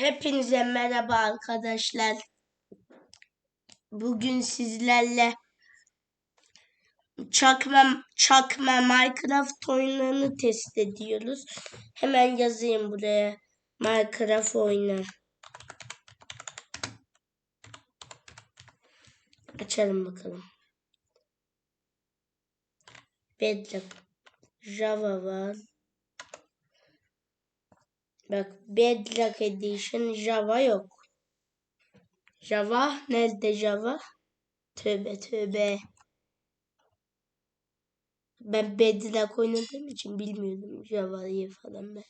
Hepinize merhaba arkadaşlar. Bugün sizlerle çakma çakma Minecraft oyunlarını test ediyoruz. Hemen yazayım buraya. Minecraft oyunu. Açalım bakalım. Bedrock. Java var. Bak Bedrock Edition Java yok. Java nerede Java? Tövbe tövbe. Ben Bedrock oynadığım için bilmiyordum Java'yı falan ben.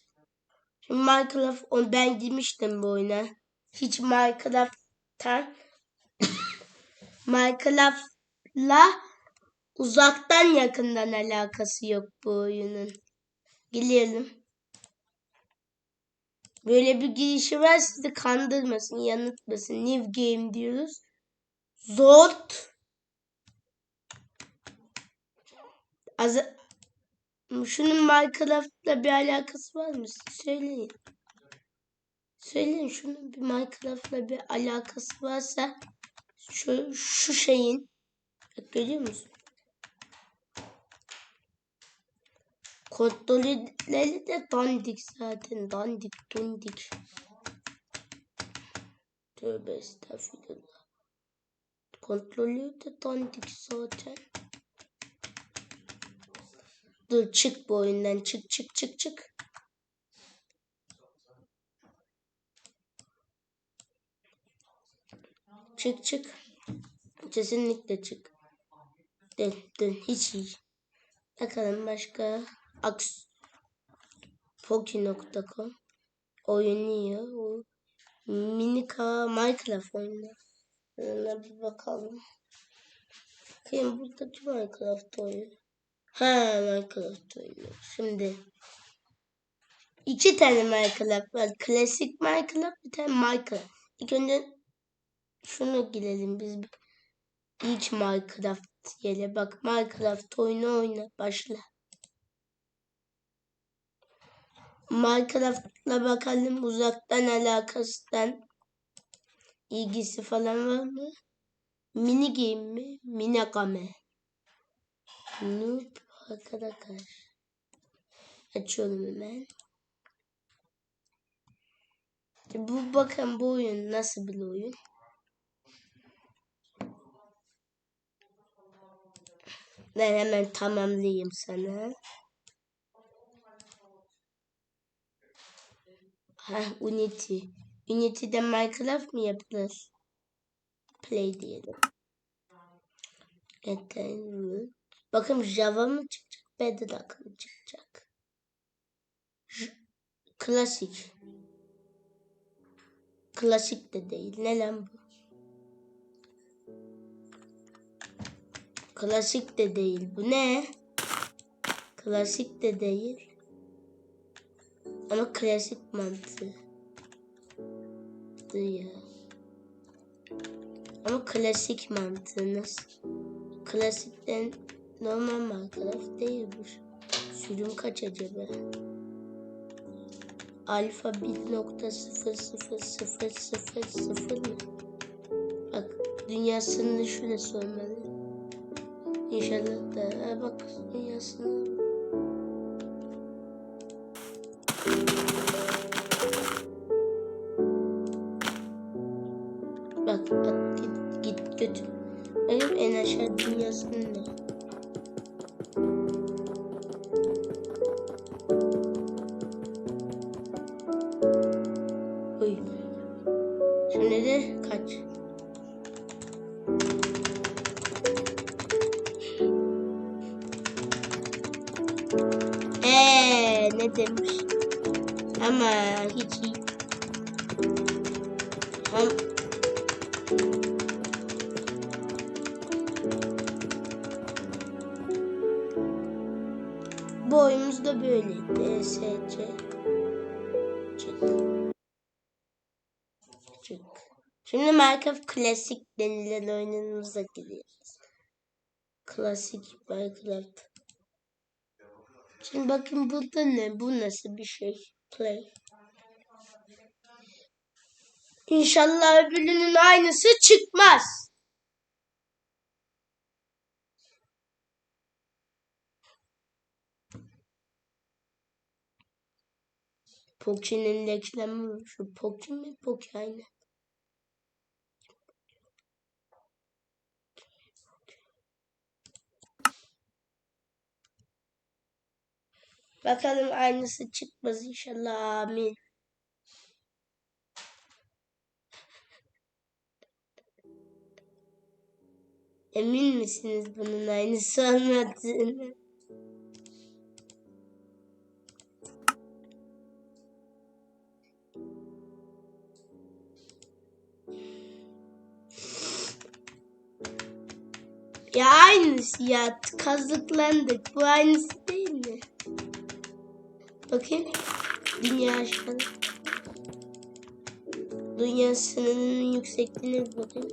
Şimdi Minecraft on ben girmiştim bu oyuna. Hiç Minecraft'tan Minecraft'la uzaktan yakından alakası yok bu oyunun. Girelim. Böyle bir girişi var sizi kandırmasın, yanıltmasın. New game diyoruz. Zort. Az Şunun Minecraft'la bir alakası var mı? Söyleyin. Söyleyin şunun bir Minecraft'la bir alakası varsa şu, şu şeyin Bak, görüyor musun? Kontrolleri de dandik zaten. Dandik dundik. Tövbe estağfurullah. Kontrolü de dandik zaten. Dur çık bu oyundan. Çık çık çık çık. Çık çık. Kesinlikle çık. Dön dön hiç iyi. Bakalım başka. Aks Poki.com oynuyor. Minika Minecraft oynuyor. Ona bir bakalım. Bakayım buradaki Minecraft oyunu. Ha Minecraft oynuyor. Şimdi iki tane Minecraft var. Klasik Minecraft bir tane Minecraft. İlk önce şunu girelim biz. İlk Minecraft yere bak Minecraft oyunu oyna başla. Minecraft'la bakalım uzaktan alakasından ilgisi falan var mı? Mini game mi? Minagame. Noob arkadaşlar. Açıyorum hemen. Bu bakın bu oyun nasıl bir oyun? Ben hemen tamamlayayım sana. Ha Unity. Unity'de Minecraft mı yapılır? Play diyelim. Neden? Bakın Java mı çıkacak? Bedrock mı çıkacak? J Klasik. Klasik de değil. Ne lan bu? Klasik de değil. Bu ne? Klasik de değil. Ama klasik mantığı. ya. Ama klasik mantığı nasıl? Klasikten normal Minecraft değil bu. Sürüm kaç acaba? Alfa 1.0000 mı? Bak dünyasının şurası olmalı. İnşallah da bak dünyasının da böyle. DSC. Çık. Çık. Şimdi Minecraft klasik denilen oyunumuza giriyoruz. Klasik Minecraft. Şimdi bakın burada ne? Bu nasıl bir şey? Play. İnşallah öbürünün aynısı çıkmaz. Poki'nin reklamı şu Poki mi? Poki aynı. Bakalım aynısı çıkmaz inşallah. Amin. Emin misiniz bunun aynısı olmadığını? Ya aynısı ya kazıklandık. Bu aynısı değil mi? Bakayım. Dünya aşkına. Dünya sınırının yüksekliğine bakayım.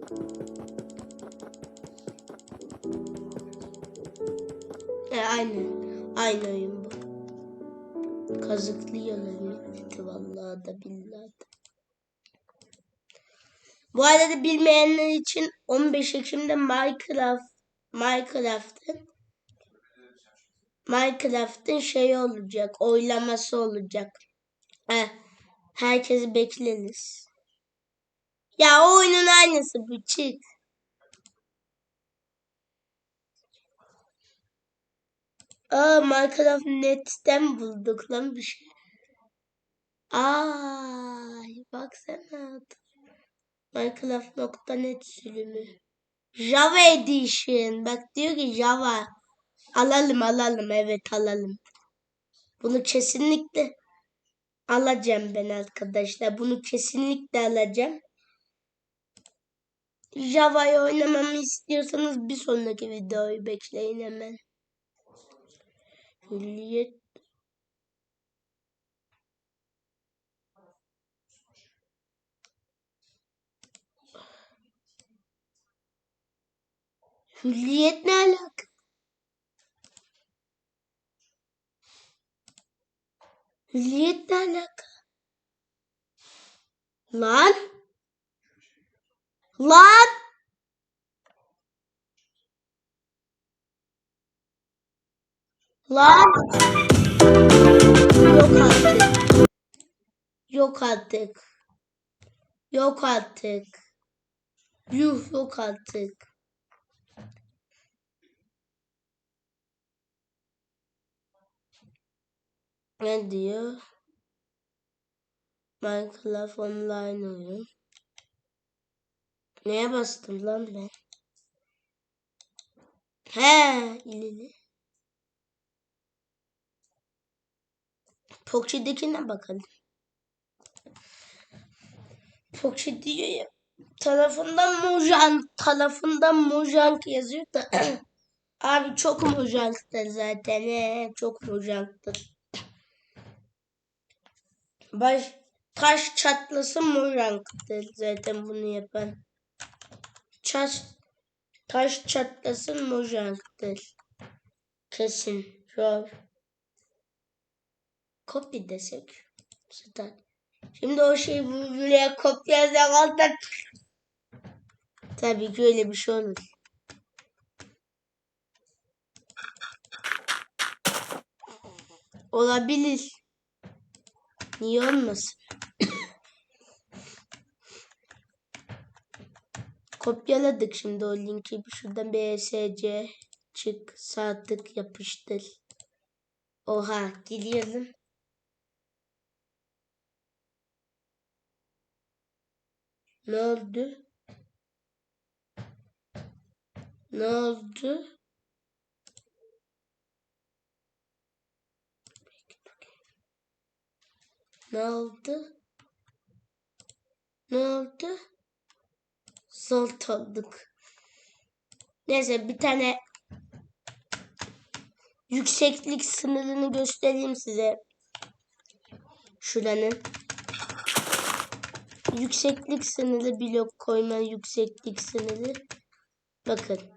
E, aynı. Aynı oyun bu. Kazıklıyorlar milleti vallahi da billahi da. Bu arada bilmeyenler için 15 Ekim'de Minecraft Minecraft'ın Minecraft'ın şeyi olacak, oylaması olacak. Heh, herkesi bekleriz. Ya o oyunun aynısı bu çık. Aa Minecraft Net'ten bulduk lan bir şey. Ay baksana. Minecraft.net sürümü. Java Edition. Bak diyor ki Java. Alalım alalım evet alalım. Bunu kesinlikle alacağım ben arkadaşlar. Bunu kesinlikle alacağım. Java'yı oynamamı istiyorsanız bir sonraki videoyu bekleyin hemen. Hürriyet Hürriyet ne alaka? Hürriyet ne alaka? Lan? Lan? Lan? Yok artık. Yok artık. Yok artık. Yuh yok artık. Ne diyor? Minecraft online oyun. Neye bastım lan ben? He, ileri. Poki'dekine bakalım. Poki diyor ya. Tarafından Mojang, tarafından Mojang yazıyor da. Abi çok Mojang'tır zaten. He, çok Mojang'tır. Baş, taş çatlasın Mojang'tır zaten bunu yapan. Taş, taş çatlasın Mojang'tır. Kesin. Zor. Kopya desek. Start. Şimdi o şeyi bu- buraya kopyalasak altta. Tabii ki öyle bir şey olur. Olabilir. Niye olmasın? Kopyaladık şimdi o linki. Şuradan BSC çık sağ tık yapıştır. Oha gidiyorum. Ne oldu? Ne oldu? Ne oldu? Ne oldu? Zolt olduk. Neyse bir tane yükseklik sınırını göstereyim size. Şuranın. Yükseklik sınırı blok koyma yükseklik sınırı. Bakın.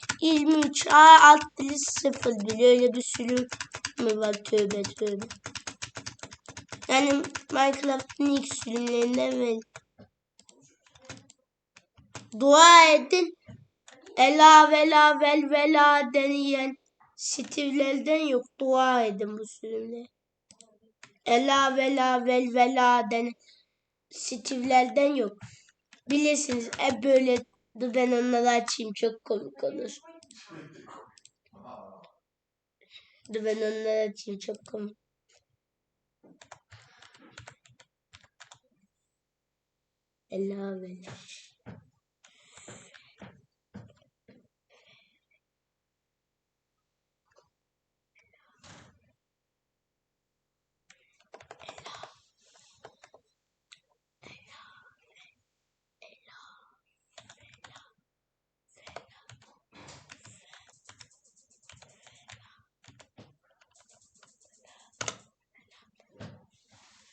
0.023 A alt dili 0 bile öyle bir mü var tövbe tövbe. Yani Minecraft'ın ilk sürümlerinden ve dua edin ela vela vel vela deneyen Steve'lerden yok dua edin bu sürümde. Ela vela vel vela den Steve'lerden yok. Bilirsiniz hep böyle Dur ben onları açayım çok komik olur. Dur ben onları açayım çok komik.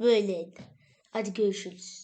Böyleydi. Hadi görüşürüz.